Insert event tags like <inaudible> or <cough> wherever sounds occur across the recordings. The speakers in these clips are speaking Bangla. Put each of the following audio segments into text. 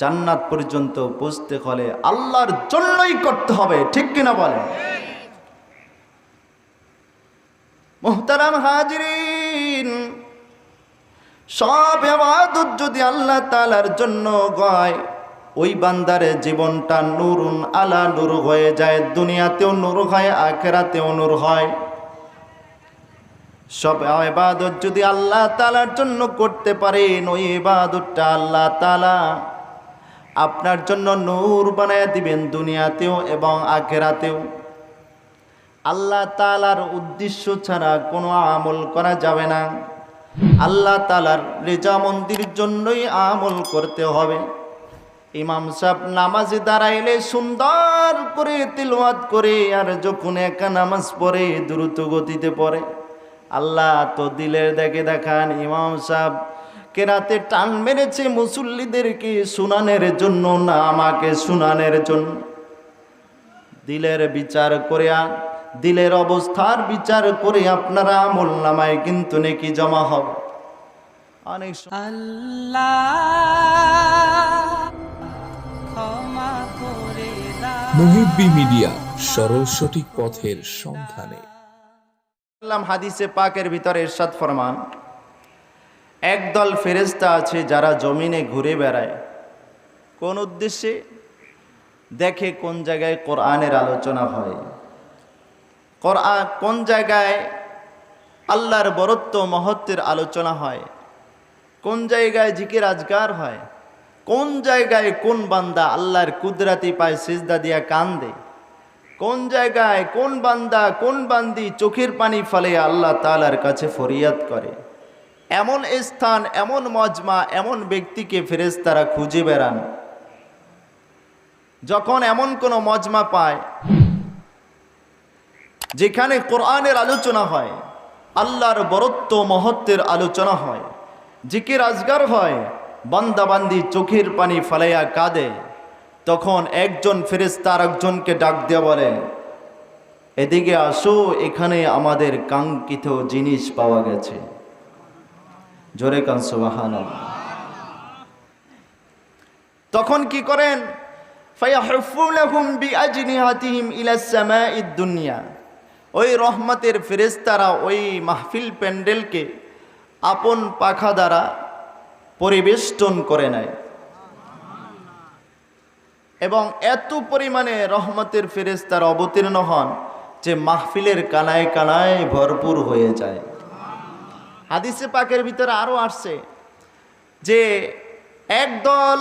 জান্নাত পর্যন্ত পৌঁছতে হলে আল্লাহর জন্যই করতে হবে, ঠিক কিনা বলেন? মোহতারাম হাজরিন, সব এবাদত যদি আল্লাহ তালার জন্য গয় ওই বান্দারে জীবনটা নুরুন আলা নূর হয়ে যায়, দুনিয়াতেও নূর হয়, আখেরাতেও নুর হয়। সব এবাদত যদি আল্লাহ তালার জন্য করতে পারেন, ওই এবাদতটা আল্লাহ তালা আপনার জন্য নূর বানায় দিবেন দুনিয়াতেও এবং আখেরাতেও। আল্লাহ তালার উদ্দেশ্য ছাড়া কোনো আমল করা যাবে না। আল্লাহ তালার রেজা মন্দির জন্যই আমল করতে হবে। ইমাম সাহেব নামাজে দাঁড়াইলে সুন্দর করে তিলওয়াত করে, আর যখন একা নামাজ পড়ে, দ্রুত গতিতে পড়ে। আল্লাহ তো দিলের দেখে দেখান, ইমাম সাহেব কেরাতে টান মেরেছে মুসল্লিদেরকে শুনানের জন্য না আমাকে শুনানের জন্য। দিলের বিচার করে দিলের অবস্থার বিচার করে আপনারা আমল নামায় কিন্তু নাকি জমা হবে। অনেক মুহিব্বি মিডিয়া সরল সঠিক পথের সন্ধানে। হাদিসে পাকের ভিতরে এরশাদ ফরমান একদল ফেরেস্তা আছে যারা জমিনে ঘুরে বেড়ায়। কোন উদ্দেশ্যে? দেখে কোন জায়গায় কোরআনের আলোচনা হয়। কোরআন কোন জায়গায় আল্লাহর বরত্ব মহত্বের আলোচনা হয়। কোন জায়গায় জিকির আজগার হয়। কোন জায়গায় কোন বান্দা আল্লাহর কুদরাতি পায় সিজদা দিয়া কান্দে। কোন জায়গায় কোন বান্দা, কোন বান্দি চোখের পানি ফলে আল্লাহ তালার কাছে ফরিয়াদ করে। এমন স্থান, এমন মজমা, এমন ব্যক্তিকে ফেরেশতারা খুঁজে বেড়ান। যখন এমন কোনো মজমা পায়, যেখানে কোরআনের আলোচনা হয়, আল্লাহর বরত্ব মহত্বের আলোচনা হয়, জিকির আজগার হয়, বান্দাবান্দি চোখের পানি ফালাইয়া কাঁদে, তখন একজন ফেরেস্তা একজনকে ডাক দেওয়া বলে, এদিকে আসো, এখানে আমাদের কাঙ্ক্ষিত জিনিস পাওয়া গেছে। জোরে কান সুবাহান তখন কি করেন? দুনিয়া। ওই রহমতের ফেরেশতারা ওই মাহফিল প্যান্ডেলকে আপন পাখা দ্বারা পরিবেষ্টন করে নেয়। এবং এত পরিমাণে রহমতের ফেরেস্তার অবতীর্ণ হন যে মাহফিলের কানায় কানায় ভরপুর হয়ে যায়। হাদিসে পাকের ভিতরে আরও আসছে যে একদল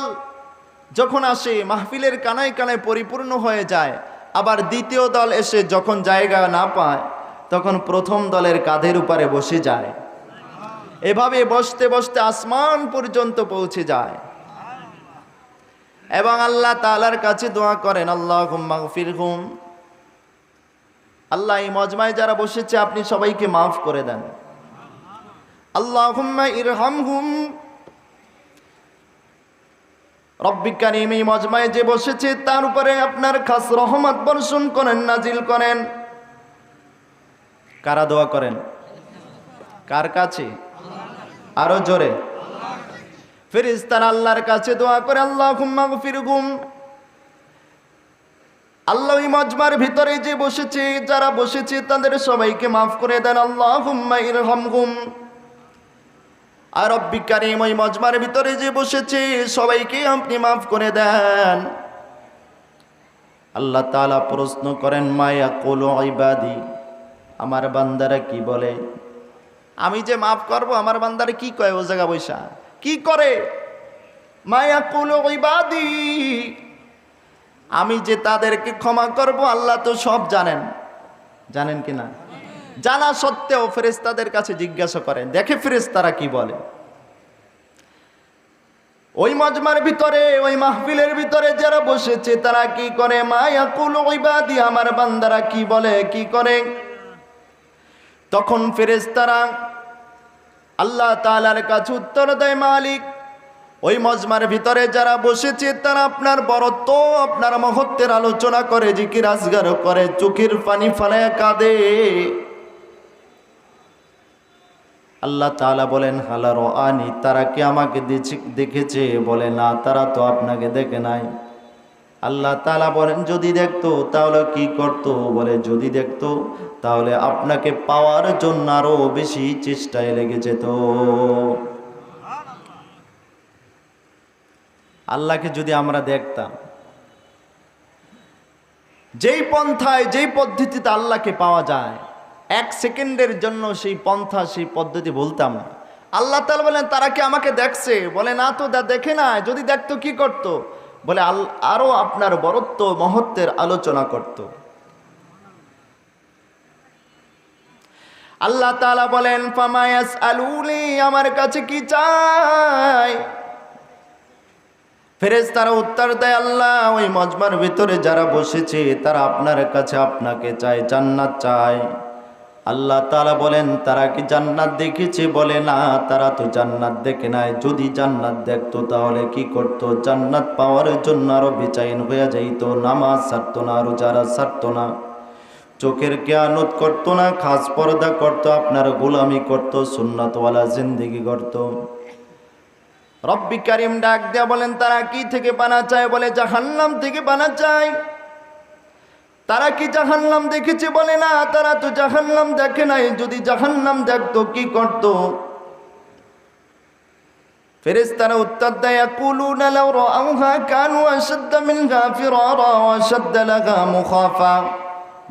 যখন আসে, মাহফিলের কানায় কানায় পরিপূর্ণ হয়ে যায়, আবার দ্বিতীয় দল এসে যখন জায়গা না পায়, তখন প্রথম দলের কাঁধের উপরে বসে যায়। এভাবে বসতে বসতে আসমান পর্যন্ত পৌঁছে যায়। এবং আল্লাহ তালার কাছে দোয়া করেন আল্লাহ মাগফির হুম আল্লাহ এই মজমায় যারা বসেছে, আপনি সবাইকে মাফ করে দেন। আল্লাহ ইরহাম হুম রব্বিকারিম এই মজমায় যে বসেছে, তার উপরে আপনার খাস রহমত বর্ষণ করেন, নাজিল করেন। কারা দোয়া করেন? কার কাছে? আরও জোরে। ফেরিস্তার আল্লাহর কাছে দোয়া করে আল্লাহ ফিরগুম আল্লাহ ওই মজমার ভিতরে যে বসেছে, যারা বসেছে, তাদের সবাইকে মাফ করে দেন আল্লাহ ইরহামহুম। আর রব্বি কারিম ওই মজমার ভিতরে যে বসেছে, সবাইকে আপনি মাফ করে দেন। আল্লাহ তাআলা প্রশ্ন করেন মায়া কোলো ইবাদি? আমার বান্দারা কি বলে? আমি যে মাফ করব, আমার বান্দারে কি কয় ও জায়গা বৈশা? কি করে? মায়া কুলো ইবাদি? আমি যে তাদেরকে ক্ষমা করব, আল্লাহ তো সব জানেন। জানেন কি না? জানা সত্ত্বেও ফেরেস্তাদের কাছে জিজ্ঞাসা করেন, দেখে ফেরেস্তারা কি বলে? ওই মজমার ভিতরে, ওই মাহফিলের ভিতরে যারা বসেছে, তারা কি করে? মায়া কুলো ইবাদি, আমার বান্দারা কি বলে? কি করে? তখন ফেরেস্তারা আল্লাহ তালার কাছে উত্তর দেয়, মালিক, ওই মজমার ভিতরে যারা বসেছে, তারা আপনার বরত্ব, আপনার মহত্বের আলোচনা করে, জিকির আসগার করে, চোখের পানি ফালায় কাঁদে। আল্লাহ তাআলা বলেন, হালা আনি তারা কি আমাকে দেখে- দেখেছে? বলে, না, তারা তো আপনাকে দেখে নাই। আল্লাহ তালা বলেন, যদি দেখতো, তাহলে কি করতো? বলে, যদি দেখতো, তাহলে আপনাকে পাওয়ার জন্য আরও বেশি চেষ্টায় লেগে যেত। আল্লাহকে যদি আমরা দেখতাম, যেই পন্থায়, যেই পদ্ধতিতে আল্লাহকে পাওয়া যায় এক সেকেন্ডের জন্য সেই পন্থা, সেই পদ্ধতি বলতাম না। আল্লাহ তাআলা বলেন, তারা কি আমাকে দেখছে? বলে, না তো, দা, দেখে না যদি দেখতো, কি করত? বলে, আল, আরও আপনার বরত্ব, মহত্বের আলোচনা করত। আল্লাহ তাআলা বলেন, ফামায়াস আলুলি আমার কাছে কি চাই? ফেরেজ তারা উত্তর দেয়, আল্লাহ, ওই মজমার ভিতরে যারা বসেছে, তারা আপনার কাছে আপনাকে চায়, জান্নাত চায়। আল্লাহ তারা বলেন, তারা কি জান্নাত দেখেছে? বলে, না, তারা তো জান্নাত দেখে নাই। যদি জান্নাত দেখতো, তাহলে কি করত? জান্নাত পাওয়ার জন্য আরও বেচাইন হয়ে যাইত। নামাজ ছাড়তো না আরও যারা ছাড়তো না। চোখের কেয়ানত করতো না, খাস পর্দা করতো, আপনার গোলামি করতো, সুন্নাতওয়ালা জিন্দিগি করতো রব্বি কারিম ডাক দেয়া বলেন, তারা কি থেকে বানা চায়? বলে, জাহান্নাম থেকে বানা চায়। তারা কি জাহান্নাম দেখেছে বলে না? তারা তো জাহান্নাম দেখে নাই। যদি জাহান্নাম দেখতো, কি করত? উত্তর দেয় কানু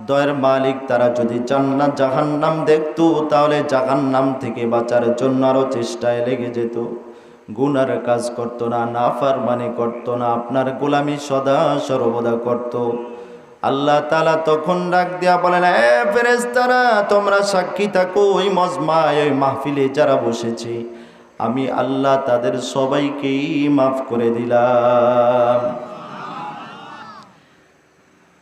দয়ের মালিক, তারা যদি জান্নাত, জাহান্নাম দেখতো, তাহলে জাহান্নাম থেকে জন্য আরও চেষ্টায় লেগে যেত। গুনার কাজ করতো না, নাফারমানি করতো না, আপনার গোলামি সদা সর্বদা করতো। আল্লাহ তালা তখন ডাক দিয়া বলেন, এ ফেরেস্তারা তোমরা সাক্ষী থাকো, ওই মজমায়, ওই মাহফিলে যারা বসেছে। আমি আল্লাহ তাদের সবাইকেই মাফ করে দিলাম।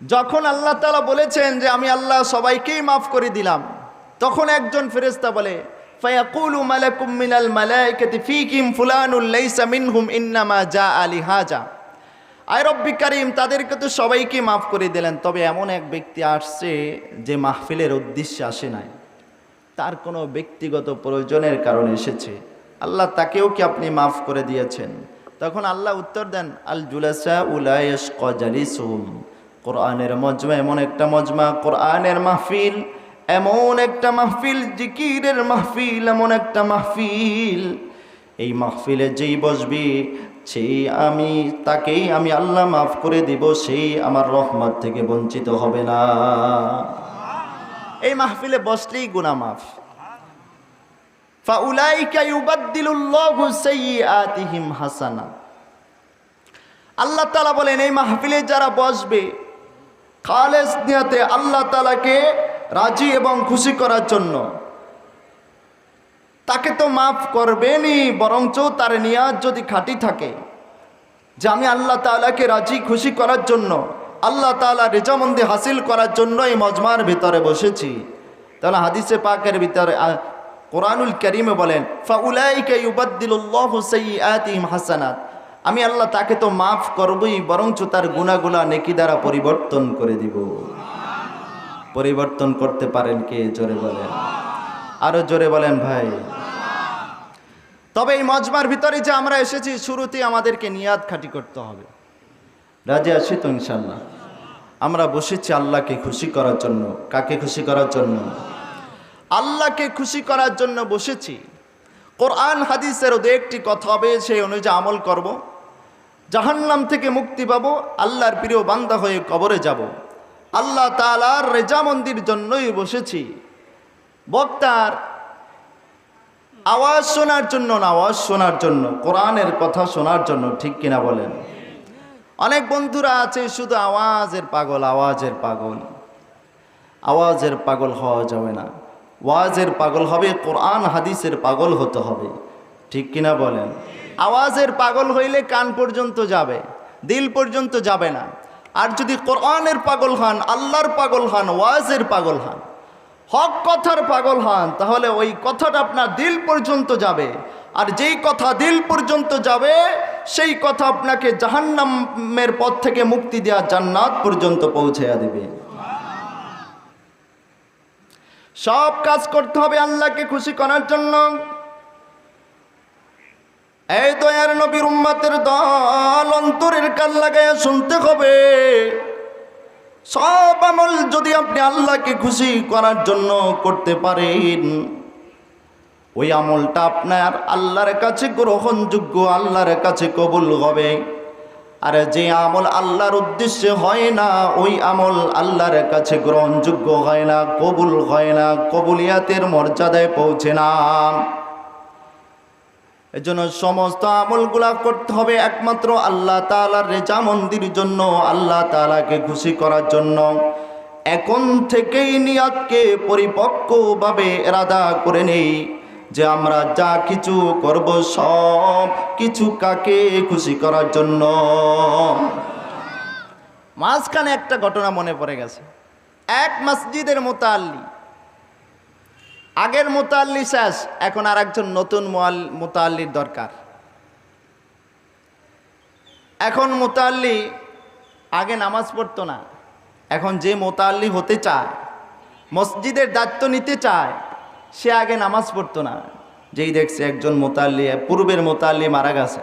যখন আল্লাহ তালা বলেছেন যে, আমি আল্লাহ সবাইকেই মাফ করে দিলাম, তখন একজন ফেরেস্তা বলে, ফায়াকুলু মালাকুম মিনাল মালাইকাতি ফীকিম ফুলানুল লাইসা মিনহুম ইন্নামা জা আলি হাজা আয় রব্বি কারিম, তাদেরকে তো সবাইকে মাফ করে দিলেন। তবে এমন এক ব্যক্তি আসছে যে মাহফিলের উদ্দেশ্যে আসে নাই। তার কোনো ব্যক্তিগত প্রয়োজনের কারণে এসেছে। আল্লাহ তাকেও কি আপনি মাফ করে দিয়েছেন? তখন আল্লাহ উত্তর দেন, আল জুলাসা উলায়স কজালিসুম কোরআনের মজমা এমন একটা মজমা, কোরআনের মাহফিল এমন একটা মাহফিল, জিকিরের মাহফিল এমন একটা মাহফিল। এই মাহফিলে যেই বসবি সেই আমি, তাকেই আমি আল্লাহ মাফ করে দিব, সেই আমার রহমত থেকে বঞ্চিত হবে না। এই মাহফিলে বসলেই গুনা মাফ। হাসানা। আল্লাহ তাআলা বলেন, এই মাহফিলে যারা বসবে, খালেস নিয়াতে আল্লাহ তাআলাকে রাজি এবং খুশি করার জন্য তাকে তো মাফ করবেনই, বরঞ্চ তার নিয়াজ যদি খাঁটি থাকে। যে আমি আল্লাহ তালাকে রাজি, খুশি করার জন্য, আল্লাহ তাআলা রেজামন্দি হাসিল করার জন্য এই মজমার ভিতরে বসেছি। তাহলে হাদিসে পাকের ভিতরে কোরআনুল করিমে বলেন হাসানাত। আমি আল্লাহ তাকে তো মাফ করবই, বরঞ্চ তার গুনাহগুলা নেকি দ্বারা পরিবর্তন করে দিব। পরিবর্তন করতে পারেন কে? জোরে বলেন। আরও জোরে বলেন ভাই। তবে এই মজমার ভিতরে যে আমরা এসেছি শুরুতে আমাদেরকে নিয়াদ খাটি করতে হবে। রাজি আছি তো ইনশাল্লাহ আমরা বসেছি আল্লাহকে খুশি করার জন্য। কাকে খুশি করার জন্য? আল্লাহকে খুশি করার জন্য বসেছি। কোরআন হাদিসের দু একটি কথা হবে, সেই অনুযায়ী আমল করব। জাহান্নাম থেকে মুক্তি পাবো, আল্লাহর প্রিয় বান্দা হয়ে কবরে যাব। আল্লাহ তালার রেজামন্দির জন্যই বসেছি। বক্তার আওয়াজ শোনার জন্য না, আওয়াজ শোনার জন্য, কোরআনের কথা শোনার জন্য, ঠিক কিনা বলেন? অনেক বন্ধুরা আছে, শুধু আওয়াজের পাগল আওয়াজের পাগল। আওয়াজের পাগল হওয়া যাবে না। ওয়াজের পাগল হবে, কোরআন, হাদিসের পাগল হতে হবে। ঠিক কিনা বলেন? আওয়াজের পাগল হইলে কান পর্যন্ত যাবে, দিল পর্যন্ত যাবে না। আর যদি কোরআনের পাগল হন, আল্লাহর পাগল হন, ওয়াজের পাগল হন হক কথার পাগল হন, তাহলে ওই কথাটা আপনার দিল পর্যন্ত যাবে। আর যেই কথা দিল পর্যন্ত যাবে, সেই কথা আপনাকে জাহান্নামের পথ থেকে মুক্তি দেওয়া জান্নাত পর্যন্ত পৌঁছাইয়া দেবে। সব কাজ করতে হবে আল্লাহকে খুশি করার জন্য। এই দয়ার নবীর উম্মাতের দল অন্তরের কান লাগাইয়া শুনতে হবে। সব আমল যদি আপনি আল্লাহকে খুশি করার জন্য করতে পারেন, ওই আমলটা আপনার আল্লাহর কাছে গ্রহণযোগ্য, আল্লাহর কাছে কবুল হবে। আর যে আমল আল্লাহর উদ্দেশ্যে হয় না, ওই আমল আল্লাহর কাছে গ্রহণযোগ্য হয় না, কবুল হয় না, কবুলিয়াতের মর্যাদায় পৌঁছে না। এজন্য সমস্ত আমলগুলা করতে হবে একমাত্র আল্লাহ তালার রেজা মন্দির জন্য, আল্লাহ তালাকে খুশি করার জন্য। এখন থেকেই নিয়াতকে পরিপক্কভাবে এরাদা করে নেই যে আমরা যা কিছু করব সব কিছু কাকে খুশি করার জন্য। মাঝখানে একটা ঘটনা মনে পড়ে গেছে। এক মসজিদের মোতাল্লি আগের মোতাল্লি শেষ, এখন আর একজন নতুন মোতাল্লির দরকার। এখন মোতাল্লি আগে নামাজ পড়তো না, এখন যে মোতাল্লি হতে চায়, মসজিদের দায়িত্ব নিতে চায়, সে আগে নামাজ পড়তো না। যেই দেখছে একজন মোতাল্লি, পূর্বের মোতাল্লি মারা গেছে,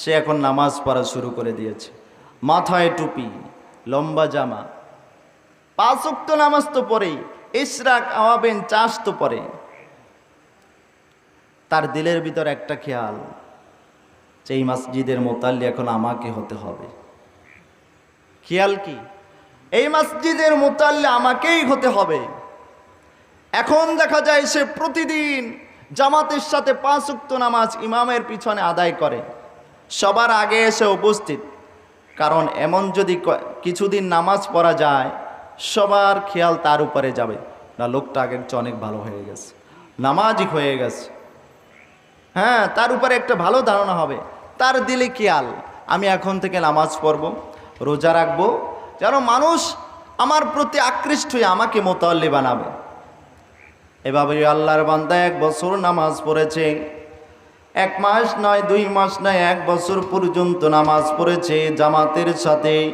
সে এখন নামাজ পড়া শুরু করে দিয়েছে। মাথায় টুপি, লম্বা জামা। পাঁচ উক্ত নামাজ তো পড়েই ইশরাক আওয়াবেন চাষ তো পরে। তার দিলের ভিতর একটা খেয়াল, যে এই মসজিদের মোতাল্লি এখন আমাকে হতে হবে। খেয়াল কি? এই মসজিদের মোতাল্লি আমাকেই হতে হবে। এখন দেখা যায় সে প্রতিদিন জামাতের সাথে পাঁচ উক্ত নামাজ ইমামের পিছনে আদায় করে। সবার আগে এসে উপস্থিত। কারণ এমন যদি কিছুদিন নামাজ পড়া যায় সবার খেয়াল তার উপরে যাবে। না, লোকটা আগের চেয়ে অনেক ভালো হয়ে গেছে। নামাজি হয়ে গেছে। হ্যাঁ তার উপরে একটা ভালো ধারণা হবে। তার দিলে খেয়াল। আমি এখন থেকে নামাজ পড়ব, রোজা রাখব, যেন মানুষ আমার প্রতি আকৃষ্ট হয়ে আমাকে মোতাল্লি বানাবে। এভাবে আল্লাহর বান্দা এক বছর নামাজ পড়েছে। এক মাস নয়, দুই মাস নয়, এক বছর পর্যন্ত নামাজ পড়েছে জামাতের সাথে।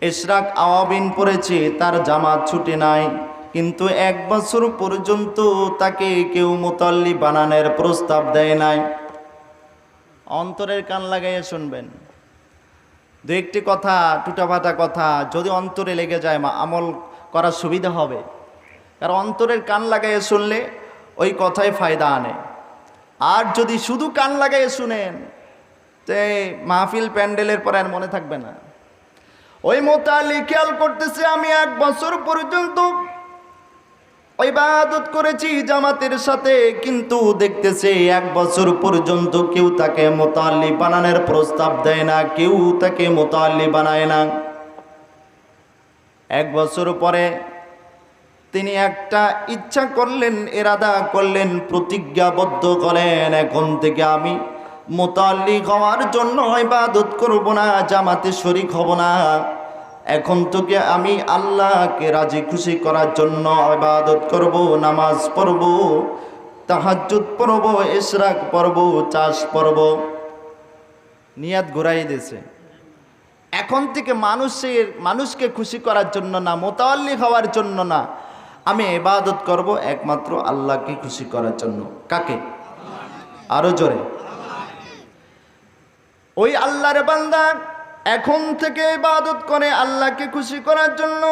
ইশরাক আওয়াবিন পড়েছে, তার জামাত ছুটে নাই। কিন্তু এক বছর পর্যন্ত তাকে কেউ মোতাল্লি বানানোর প্রস্তাব দেয় নাই। অন্তরের কান লাগাইয়া শুনবেন। দু একটি কথা, টুটাফাটা কথা, যদি অন্তরে লেগে যায় মা, আমল করার সুবিধা হবে। কারণ অন্তরের কান লাগাইয়ে শুনলে ওই কথাই ফায়দা আনে। আর যদি শুধু কান লাগাইয়ে শুনেন, তে মাহফিল প্যান্ডেলের পরে আর মনে থাকবে না। ওই মোতালি খেয়াল করতেছে আমি এক বছর পর্যন্ত ওই বাদত করেছি জামাতের সাথে, কিন্তু দেখতেছে এক বছর পর্যন্ত কেউ তাকে মোতাল্লি বানানোর প্রস্তাব দেয় না, কেউ তাকে মোতাল্লি বানায় না। এক বছর পরে তিনি একটা ইচ্ছা করলেন, এরাদা করলেন, প্রতিজ্ঞাবদ্ধ করেন এখন থেকে আমি মোতাল্লি হওয়ার জন্য ইবাদত করব না, জামাতে শরিক হব না। এখন থেকে আমি আল্লাহকে রাজি খুশি করার জন্য ইবাদত করব, নামাজ পড়ব, তাহাজ্জুদ পড়ব, ইশরাক পড়ব, চাষ পড়ব। নিয়াত ঘুরাই দিয়েছে। এখন থেকে মানুষের, মানুষকে খুশি করার জন্য না, মোতাল্লি হওয়ার জন্য না, আমি ইবাদত করব একমাত্র আল্লাহকে খুশি করার জন্য। কাকে? আরও জোরে। ওই আল্লাহর বান্দা এখন থেকে ইবাদত করে আল্লাহকে খুশি করার জন্য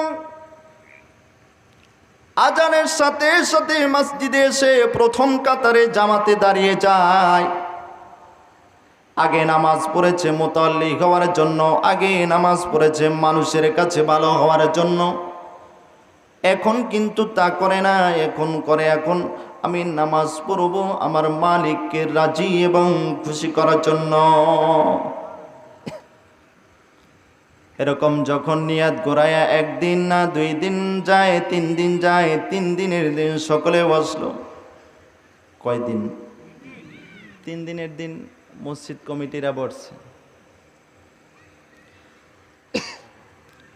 আজানের সাথে সাথে মসজিদে এসে প্রথম কাতারে জামাতে দাঁড়িয়ে যায়। আগে নামাজ পড়েছে মোতাল্লি হওয়ার জন্য, আগে নামাজ পড়েছে মানুষের কাছে ভালো হওয়ার জন্য। এখন কিন্তু তা করে না, এখন করে, এখন আমি নামাজ পড়ব আমার মালিককে রাজি এবং খুশি করার জন্য। এরকম যখন নিয়াত গোড়ায়া একদিন না দুই দিন যায়, তিন দিন যায়, তিন দিনের দিন সকলে বসল। কয়দিন তিন দিনের দিন মসজিদ কমিটিরা বসছে।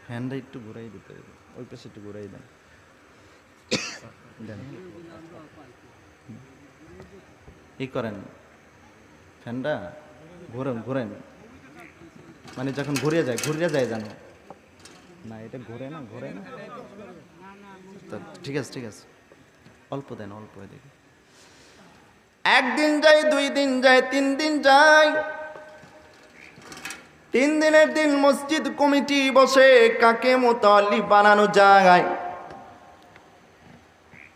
ফ্যানটা একটু ঘুরাই দিতে। ওই পাশে একটু ঘুরাই দেন। ই করেন। ফ্যানটা ঘুরেন ঘুরেন। মানে যখন ঘুরে যায় ঘুরে যায় জানো না, এটা ঘুরে না ঘুরে না। ঠিক আছে ঠিক আছে। অল্প দেন, অল্প দেখি। একদিন যায় দুই দিন যায় তিন দিন যায় তিন দিনের দিন মসজিদ কমিটি বসে, কাকে মোতাল্লি বানানো যায়?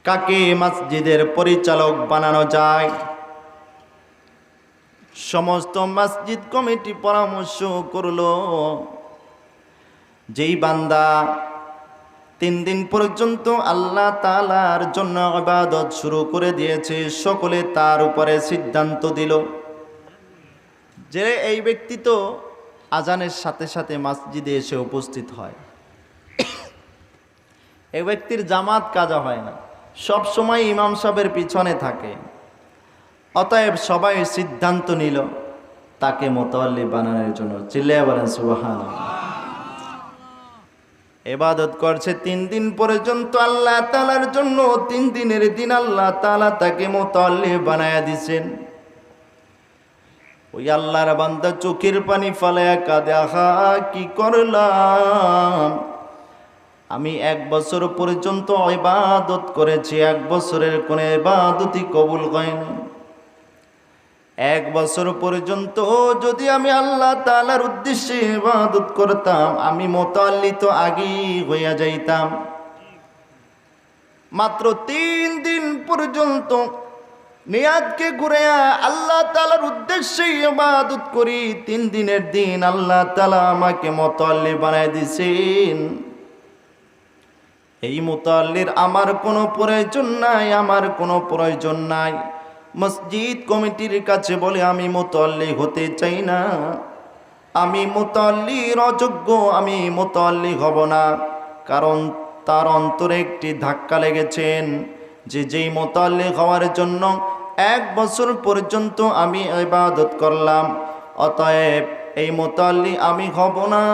কাকে মসজিদের পরিচালক বানানো যায়? সমস্ত মসজিদ কমিটি পরামর্শ করল, যেই বান্দা তিন দিন পর্যন্ত আল্লাহ তালার জন্য আবাদত শুরু করে দিয়েছে, সকলে তার উপরে সিদ্ধান্ত দিল। যে এই ব্যক্তি তো আজানের সাথে সাথে মসজিদে এসে উপস্থিত হয়। এই ব্যক্তির জামাত কাজা হয় না। সব সময় ইমাম সাহেবের পিছনে থাকে। অতএব সবাই সিদ্ধান্ত নিল তাকে মোতাল্লি বানানোর জন্য। চিল্লিয়া বলেন সুবাহান এবাদত করছে তিন দিন পর্যন্ত আল্লাহ তালার জন্য। তিন দিনের দিন আল্লাহ তালা তাকে মোতাল্লি বানায়া দিছেন। ওই আল্লাহর বান্দা চোখের পানি ফালায়া কাঁদে, আহা, কি করলাম? আমি এক বছর পর্যন্ত ইবাদত করেছি, এক বছরের কোনো ইবাদতই কবুল হয়নি এক বছর পর্যন্ত যদি আমি আল্লাহ তালার উদ্দেশ্যে ইবাদত করতাম, আমি মোতাল্লিত আগেই হইয়া যাইতাম। মাত্র তিন দিন পর্যন্ত নিয়াদকে ঘুরে আল্লাহ তালার উদ্দেশ্যে ইবাদত করি, তিন দিনের দিন আল্লাহ তালা আমাকে মোতাল্লি বানাই দিছেন। এই মোতাল্লির আমার কোনো প্রয়োজন নাই, আমার কোনো প্রয়োজন নাই। মসজিদ কমিটির কাছে বলে, আমি মোতাল্লি হতে চাই না। আমি মোতাল্লির অযোগ্য, আমি মোতাল্লি হব না। কারণ তার অন্তরে একটি ধাক্কা লেগেছেন যে যেই মোতাল্লি হওয়ার জন্য এক বছর পর্যন্ত আমি ইবাদত করলাম, অতএব এই মোতাল্লি আমি হব না।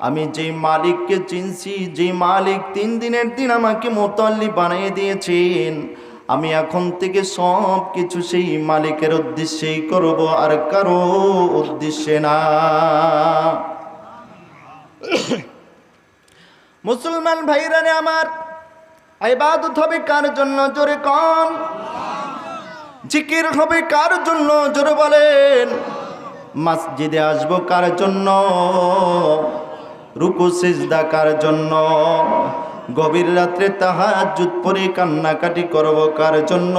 আমি যেই মালিককে চিনছি, যেই মালিক তিন দিনের দিন আমাকে মোতাল্লি বানিয়ে দিয়েছেন। আমি এখন থেকে সব কিছু সেই মালিকের উদ্দেশ্যেই করব, আর কারও উদ্দেশ্যে না। <coughs> মুসলমান ভাইরানে আমার ইবাদত হবে কার জন্য? জোরে কম জিকির হবে কার জন্য? জোরে বলেন। মসজিদে আসব কার জন্য? রুকু, সিজদা কার জন্য? গভীর রাত্রে তাহাজুত পরে কান্নাকাটি করব কার জন্য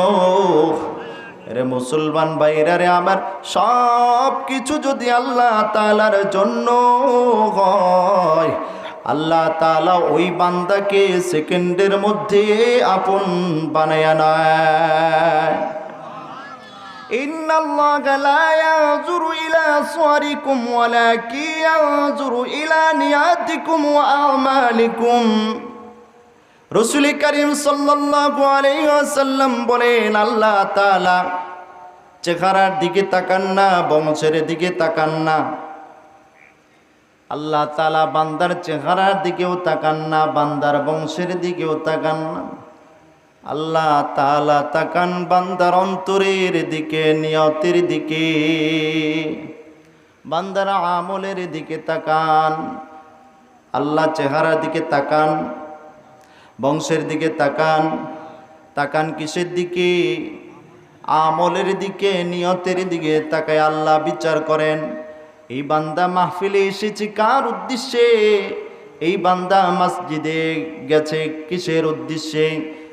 রে মুসলমান বাইরা রে আমার সব কিছু যদি আল্লাহ তালার জন্য হয় আল্লাহ তালা ওই বান্দাকে সেকেন্ডের মধ্যে আপন বানায় নেয় إن الله لا ينظر إلى صوركم ولكن ينظر إلى نياتكم وأعمالكم রসুল করিম আলাইহি বলেন, আল্লাহ তালা চেহারার দিকে তাকান না, বংশের দিকে তাকান না। আল্লাহ তালা বান্দার চেহারার দিকেও তাকান না, বান্দার বংশের দিকেও তাকান না। আল্লাহ তালা তাকান বান্দার অন্তরের দিকে, নিয়তের দিকে। বান্দার আমলের দিকে তাকান। আল্লাহ চেহারার দিকে তাকান। বংশের দিকে তাকান। তাকান কিসের দিকে? আমলের দিকে, নিয়তের দিকে তাকায় আল্লাহ বিচার করেন। এই বান্দা মাহফিলে এসেছে কার উদ্দেশ্যে? এই বান্দা মসজিদে গেছে কিসের উদ্দেশ্যে?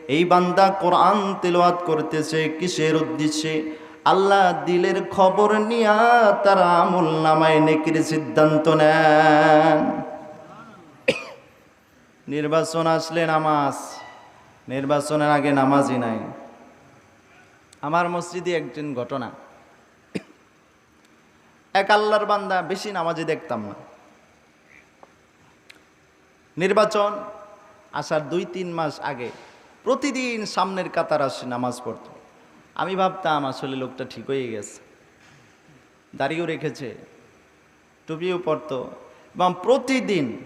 এই বান্দা কোরআন তেলাওয়াত করতেছে কিসের উদ্দেশ্যে? আল্লাহ দিলের খবর নিয়া তারা আমল নামায় নেকির সিদ্ধান্ত নেন। নির্বাচন আসলে নামাজ। নির্বাচনের আগে নামাজই নাই। আমার মসজিদে একজন ঘটনা। এক আল্লাহর বান্দা বেশি নামাজে দেখতাম না। নির্বাচন আসার দুই, তিন মাস আগে প্রতিদিন সামনের কাতার আসে নামাজ পড়ত। আমি ভাবতাম, আসলে লোকটা ঠিক হয়ে গেছে। দাড়িও রেখেছে, টুপিও পরতো। এবং প্রতিদিন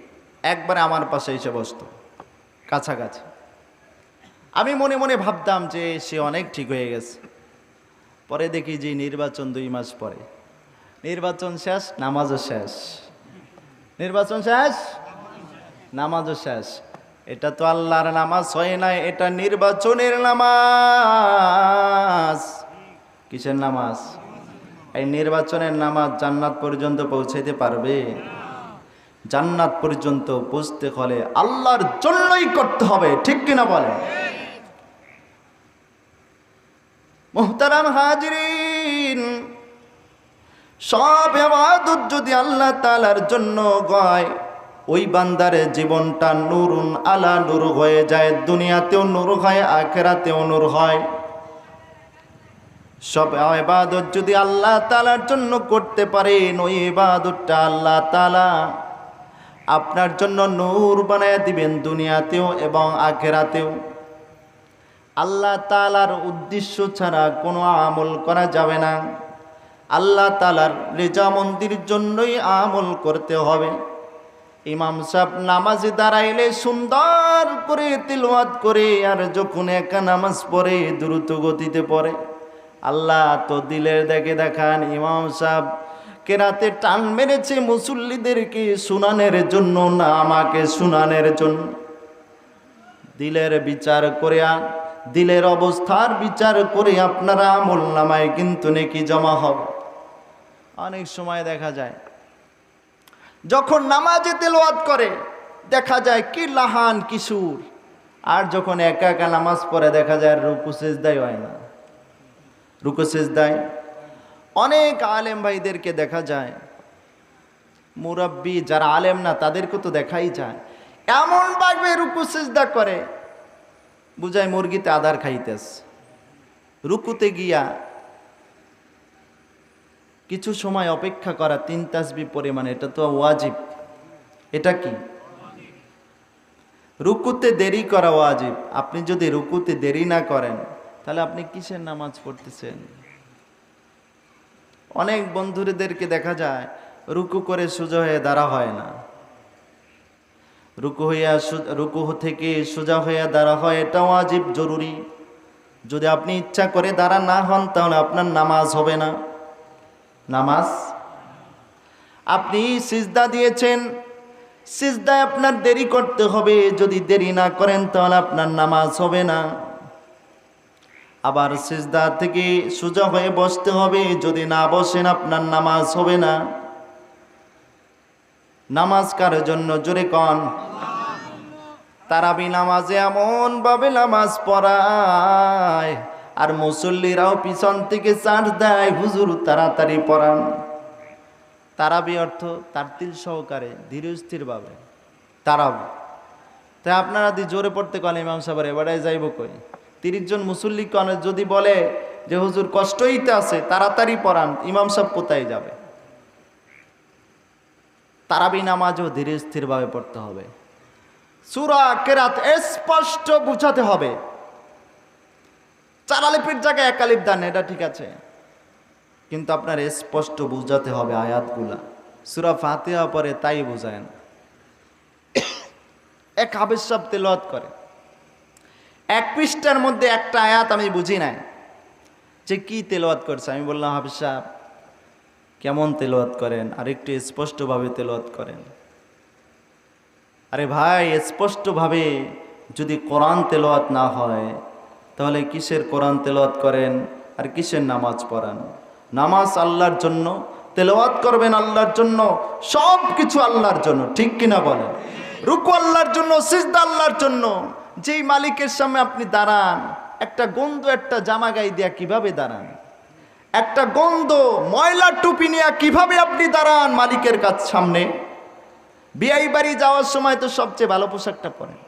একবারে আমার পাশে এসে বসতো, কাছাকাছি। আমি মনে মনে ভাবতাম যে সে অনেক ঠিক হয়ে গেছে। পরে দেখি যে নির্বাচন দুই মাস পরে। নির্বাচন শেষ, নামাজও শেষ। নির্বাচন শেষ, নামাজও শেষ। এটা তো আল্লাহর নামাজ, হয় না এটা নির্বাচনের নামাজ? কিসের নামাজ? এই নির্বাচনের নামাজ জান্নাত পর্যন্ত পৌঁছাইতে পারবে? জান্নাত পর্যন্ত পৌঁছতে হলে আল্লাহর জন্যই করতে হবে, ঠিক কিনা বলে মোহতারাম হাজরিন, সব এবাদত যদি আল্লাহ তালার জন্য গয় ওই বান্দারে জীবনটা নুরুন আলা নূর হয়ে যায়, দুনিয়াতেও নূর হয়, আখেরাতেও নুর হয়। সব এবাদত যদি আল্লাহ তালার জন্য করতে পারেন, ওই এবাদতটা আল্লাহ তালা আপনার জন্য নূর বানায় দিবেন দুনিয়াতেও এবং আখেরাতেও। আল্লাহ তালার উদ্দেশ্য ছাড়া কোনো আমল করা যাবে না। আল্লাহ তালার রেজা মন্দির জন্যই আমল করতে হবে। ইমাম সাহেব নামাজে দাঁড়াইলে সুন্দর করে তিলওয়াত করে আর যখন একা নামাজ পড়ে দ্রুত গতিতে পড়ে। আল্লাহ তো দিলের দেখে দেখান, ইমাম সাহেব কেরাতে টান মেরেছে মুসল্লিদেরকে শুনানের জন্য, না আমাকে শুনানের জন্য। দিলের বিচার করে দিলের অবস্থার বিচার করে আপনারা আমল নামায় কিন্তু নেকি জমা হবে অনেক সময় দেখা যায়, যখন নামাজে তেলোয়াত করে, দেখা যায় কি লাহান কিশোর আর যখন একা একা নামাজ পড়ে, দেখা যায় রুকু সেজদাই হয় না। রুকু সেজদায় অনেক আলেম ভাইদেরকে দেখা যায়। মুরব্বী যারা আলেম না তাদেরকে তো দেখাই যায়। এমন ভাবে রুকু সেজদা করে, বুঝায় মুরগিতে আদার খাইতেস রুকুতে গিয়া কিছু সময় অপেক্ষা করা তিন তাসবি পরিমাণে, এটা তো ওয়াজিব। এটা কি? রুকুতে দেরি করা ওয়াজিব। আপনি যদি রুকুতে দেরি না করেন, তাহলে আপনি কিসের নামাজ পড়তেছেন? অনেক বন্ধুদেরকে দেখা যায়, রুকু করে সোজা হয়ে দাঁড়া হয় না। রুকু হইয়া রুকু থেকে সোজা হইয়া দাঁড়া হয় এটাও আজীব জরুরি। যদি আপনি ইচ্ছা করে দাঁড়া না হন, তাহলে আপনার নামাজ হবে না। নামাজ? আপনি সিজদা দিয়েছেন, সিজদায় আপনার দেরি করতে হবে। যদি দেরি না করেন, তাহলে আপনার নামাজ হবে না। আবার সিজদা থেকে সোজা হয়ে বসতে হবে। যদি না বসেন আপনার নামাজ হবে না। নামাজ কার জন্য? জোরে কন। তারাবি নামাজে এমন ভাবে নামাজ পড়ায়, আর মুসল্লিরাও পিছন থেকে চার্জ দেয়। হুজুর তাড়াতাড়ি পড়ান। তারাবি অর্থ তারতিল সহকারে ধীরে স্থিরভাবে তারাবি। তাই আপনারা যদি জোরে পড়তে কন ইমাম সাহেবের, এবারে যাইব কই? তিরিশ জন মুসল্লি কন যদি বলে যে হুজুর কষ্ট হইতে আছে, তাড়াতাড়ি পড়ান, ইমাম সাহেব কোথায় যাবে? তারাবি নামাজও ধীরে স্থিরভাবে পড়তে হবে। সুরা কেরাত স্পষ্ট বুঝাতে হবে। চারালিপির জায়গায় একালিপ দান, এটা ঠিক আছে। কিন্তু আপনার স্পষ্ট বুঝাতে হবে আয়াতগুলা। সুরা ফাতিহা পরে তাই বুঝায় না। <coughs> এক হাবের সব তেলত করে। এক পৃষ্ঠার মধ্যে একটা আয়াত আমি বুঝি নাই যে কি তেলাওয়াত করছে। আমি বললাম, হাফিজ সাহেব, কেমন তেলাওয়াত করেন? আর একটু স্পষ্টভাবে তেলাওয়াত করেন। আরে ভাই, স্পষ্টভাবে যদি কোরআন তেলাওয়াত না হয়, তাহলে কিসের কোরআন তেলাওয়াত করেন? আর কিসের নামাজ পড়ান? নামাজ আল্লাহর জন্য, তেলাওয়াত করবেন আল্লাহর জন্য সব কিছু আল্লাহর জন্য, ঠিক কিনা বলেন? রুকু আল্লাহর জন্য, সিজদা আল্লাহর জন্য যেই মালিকের সামনে আপনি দাঁড়ান, একটা গন্ধ, একটা জামা গায়ে দিয়া কীভাবে দাঁড়ান? একটা গন্ধ, ময়লা টুপি নিয়ে কীভাবে আপনি দাঁড়ান মালিকের কাছ সামনে? বিয়াই বাড়ি যাওয়ার সময় তো সবচেয়ে ভালো পোশাকটা পরেন।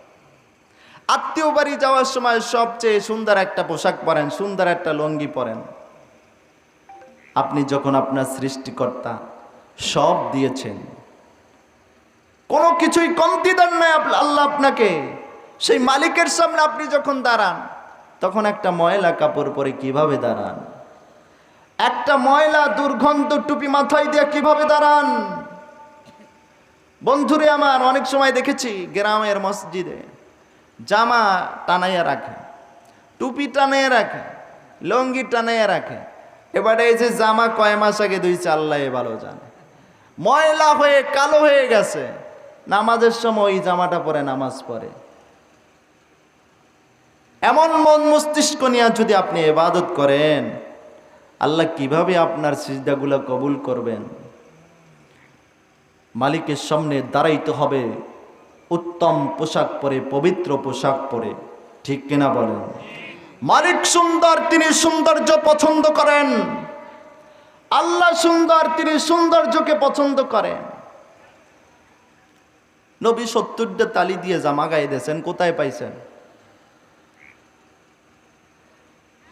আত্মীয় বাড়ি যাওয়ার সময় সবচেয়ে সুন্দর একটা পোশাক পরেন, সুন্দর একটা লঙ্গি পরেন। আপনি যখন আপনার সৃষ্টিকর্তা সব দিয়েছেন, কোনো কিছুই কমতি দেন নাই আল্লাহ আপনাকে। সেই মালিকের সামনে আপনি যখন দাঁড়ান, তখন একটা ময়লা কাপড় পরে কীভাবে দাঁড়ান? একটা ময়লা দুর্গন্ধ টুপি মাথায় দিয়ে কীভাবে দাঁড়ান? বন্ধুরে আমার, অনেক সময় দেখেছি গ্রামের মসজিদে জামা টানাইয়া রাখে, টুপি টানাইয়া রাখে, লঙ্গি টানাইয়া রাখে। এবারে এই যে জামা কয় মাস আগে দুই চাল্লাই ভালো জানে। ময়লা হয়ে, কালো হয়ে গেছে। নামাজের সময় ওই জামাটা পরে নামাজ পড়ে। এমন মন মস্তিষ্ক নিয়ে যদি আপনি এবাদত করেন, আল্লাহ কীভাবে আপনার সিজদাগুলো কবুল করবেন? মালিকের সামনে দাঁড়াইতে হবে, উত্তম পোশাক পরে, পবিত্র পোশাক পরে। ঠিক কিনা বলেন? মালিক সুন্দর, তিনি সৌন্দর্য পছন্দ করেন। আল্লাহ সুন্দর, তিনি সৌন্দর্যকে পছন্দ করেন। নবী সত্তরটা তালি দিয়ে জামা গায়ে দিয়েছেন, কোথায় পাইছেন?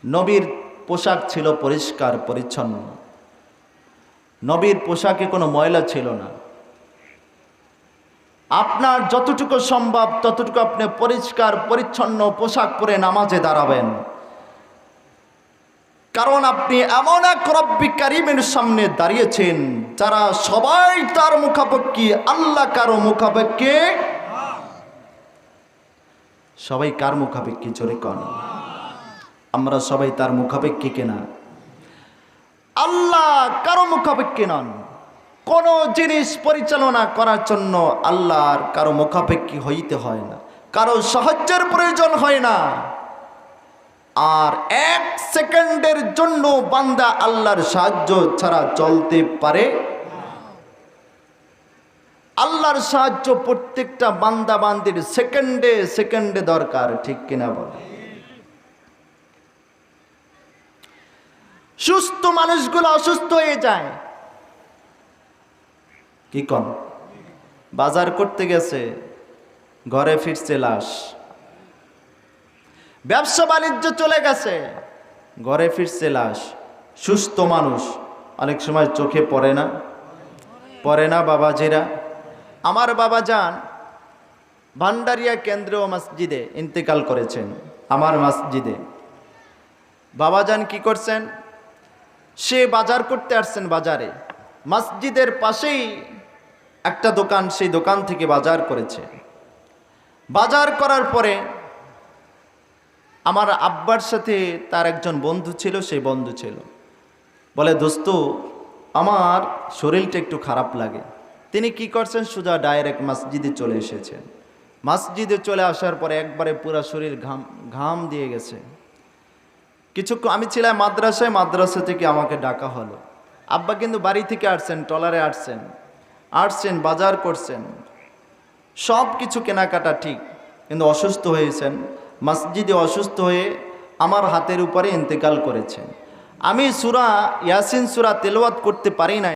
নবীর পোশাক ছিল পরিষ্কার, পরিচ্ছন্ন। নবীর পোশাকে কোনো ময়লা ছিল না। আপনার যতটুকু সম্ভব, ততটুকু আপনি পরিষ্কার, পরিচ্ছন্ন পোশাক পরে নামাজে দাঁড়াবেন। কারণ আপনি এমন এক রব্বি কারিমের সামনে দাঁড়িয়েছেন, যারা সবাই তার মুখাপেক্ষি, আল্লাহ কারও মুখাপেক্ষি। সবাই কার মুখাপেক্ষি, জোরে কন। আমরা সবাই তার মুখাপেক্ষী কেনা? আল্লাহ কারও মুখাপেক্ষি নন। কোনো জিনিস পরিচালনা করার জন্য আল্লাহর কারও মুখাপেক্ষী হইতে হয় না। কারও সাহায্যের প্রয়োজন হয় না। আর এক সেকেন্ডের জন্য বান্দা আল্লাহর সাহায্য ছাড়া চলতে পারে আল্লাহর সাহায্য প্রত্যেকটা বান্দা বান্দির সেকেন্ডে সেকেন্ডে দরকার, ঠিক কিনা বলে সুস্থ মানুষগুলো অসুস্থ হয়ে যায়। কি কন? বাজার করতে গেছে, ঘরে ফিরছে লাশ। ব্যবসা বাণিজ্য চলে গেছে, ঘরে ফিরছে লাশ। সুস্থ মানুষ, অনেক সময় চোখে পড়ে না। পড়ে না বাবাজিরা। আমার বাবা যান ভান্ডারিয়া কেন্দ্রীয় মসজিদে ইন্তেকাল করেছেন, আমার মসজিদে। বাবা বাবাজান কি করছেন? সে বাজার করতে আসছেন বাজারে। মসজিদের পাশেই একটা দোকান, সেই দোকান থেকে বাজার করেছে। বাজার করার পরে আমার আব্বার সাথে তার একজন বন্ধু ছিল, সেই বন্ধু ছিল। বলে, দোস্ত, আমার শরীরটা একটু খারাপ লাগে। তিনি কি করছেন? সোজা ডাইরেক্ট মসজিদে চলে এসেছেন। মসজিদে চলে আসার পরে একবারে পুরো শরীর ঘাম ঘাম দিয়ে গেছে। কিছুক্ষণ আমি ছিলাম মাদ্রাসায়, মাদ্রাসা থেকে আমাকে ডাকা হলো। আব্বা কিন্তু বাড়ি থেকে আসছেন টলারে আসছেন আসছেন, বাজার করছেন। সব কিছু কেনাকাটা ঠিক, কিন্তু অসুস্থ হয়েছেন, মসজিদে অসুস্থ হয়ে আমার হাতের উপরে ইন্তেকাল করেছেন। আমি সুরা ইয়াসিন, সুরা তেলওয়াত করতে পারি না